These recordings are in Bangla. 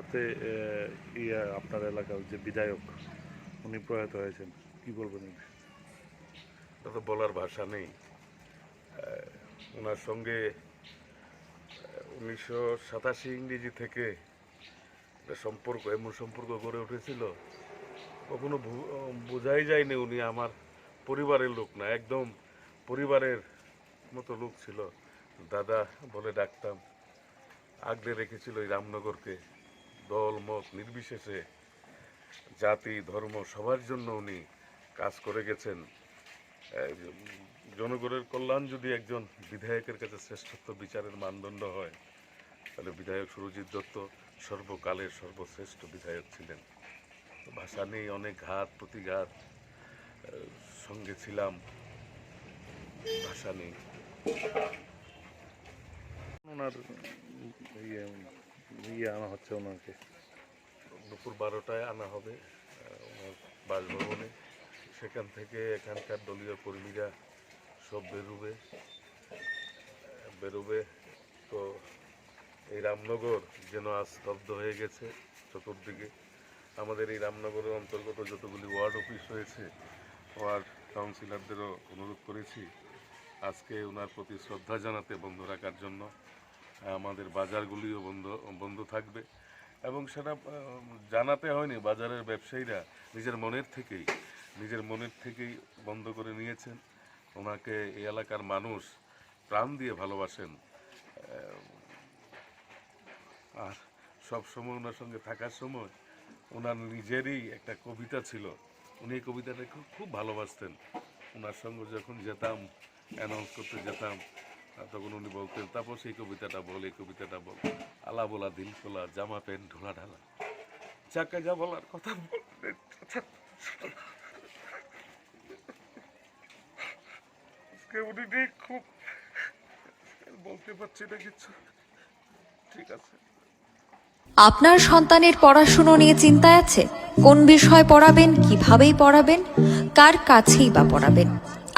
আহ, ইয়া আপনার এলাকার যে বিধায়ক উনি প্রয়াত হয়েছেন। কি বলবেন এটা তো বলার ভাষা নেই। ওনার সঙ্গে উনিশশো সাতাশি ইংরেজি থেকে সম্পর্ক এমন সম্পর্ক গড়ে উঠেছিল কখনো বোঝাই যায়নি উনি আমার পরিবারের লোক না একদম পরিবারের মতো লোক ছিল। দাদা বলে ডাকতাম আগলে রেখেছিল এই রামনগরকে। দল মত নির্বিশেষে জাতি, ধর্ম সবার জন্য উনি কাজ করে গেছেন। জনগণের কল্যাণ যদি একজন বিধায়কের কাছে শ্রেষ্ঠত্ব বিচারের মানদণ্ড হয়, তাহলে বিধায়ক সুরজিৎ দত্ত সর্বকালের সর্বশ্রেষ্ঠ বিধায়ক ছিলেন। ভাষা নেই, অনেক ঘাত, প্রতিঘাত সঙ্গে ছিলাম, ভাষা নেই। ওনার ইয়ে আনা হচ্ছে ওনাকে। দুপুর বারোটায় আনা হবে ওনার বাসভবনে। সেখান থেকে এখানকার দলীয় কর্মীরা সব বেরোবে। বেরোবে তো এই রামনগর যেন আজ স্তব্ধ হয়ে গেছে চতুর্দিকে। আমাদের এই রামনগরের অন্তর্গত যতগুলি ওয়ার্ড অফিস রয়েছে ওয়ার্ড কাউন্সিলরদেরও অনুরোধ করেছি আজকে ওনার প্রতি শ্রদ্ধা জানাতে বন্ধ রাখার জন্য। আমাদের বাজারগুলিও বন্ধ বন্ধ থাকবে। এবং সেটা জানাতে হয়নি বাজারের ব্যবসায়ীরা, নিজের মনের থেকেই, নিজের মনের থেকেই বন্ধ করে নিয়েছেন। ওনাকে এই এলাকার মানুষ প্রাণ দিয়ে ভালোবাসেন। আর সব সময় ওনার সঙ্গে থাকার সময় ওনার নিজেরই একটা কবিতা ছিল। উনি এই কবিতাটা খুব ভালোবাসতেন। ওনার সঙ্গে যখন যেতাম অ্যানাউন্স করতে যেতাম তখন উনি বলতেন তারপর সেই কবিতাটা বল এই কবিতাটা বল। আলা বলা দিল খোলা জামা প্যান্ট ঢোলা ঢালা। চাকা যা বলার কথা বলতেন উনি নেই, খুব বলতে পারছি না কিছু। ঠিক আছে। আপনার সন্তানের পড়াশুনো নিয়ে চিন্তায় আছে? কোন বিষয় পড়াবেন কিভাবেই পড়াবেন? কার কাছেই বা পড়াবেন?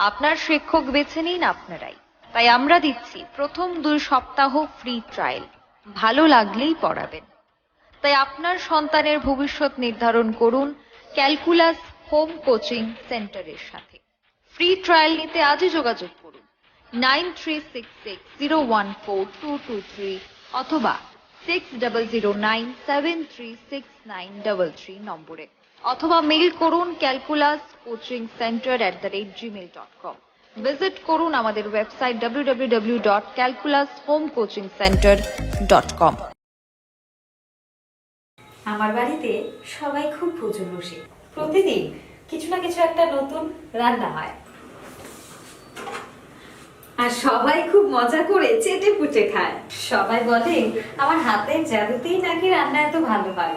আপনার শিক্ষক বেছে নিন আপনারাই। তাই আমরা দিচ্ছি প্রথম দুই সপ্তাহ ফ্রি ট্রায়াল ভালো লাগলেই পড়াবেন। তাই আপনার সন্তানের ভবিষ্যৎ নির্ধারণ করুন ক্যালকুলাস হোম কোচিং সেন্টারের সাথে। ফ্রি ট্রায়াল নিতে আজই যোগাযোগ করুন nine three six six zero one four two two three অথবা six double zero nine seven three six nine double three নম্বরে। অথবা মেইল করুন calculus coaching centre at the rate Gmail dot com visit করুন আমাদের website W W W dot calculus home coaching centre dot com আমার বাড়িতে সবাই খুব পুজোরসিক প্রতিদিন কিছু না কিছু একটা নতুন রান্না হয়। আর সবাই খুব মজা করে চেটে পুটে খায়। সবাই বলে, আমার হাতের জাদুতেই নাকি রান্না এত ভালো হয়।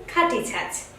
খাঁটি ছাঁচ।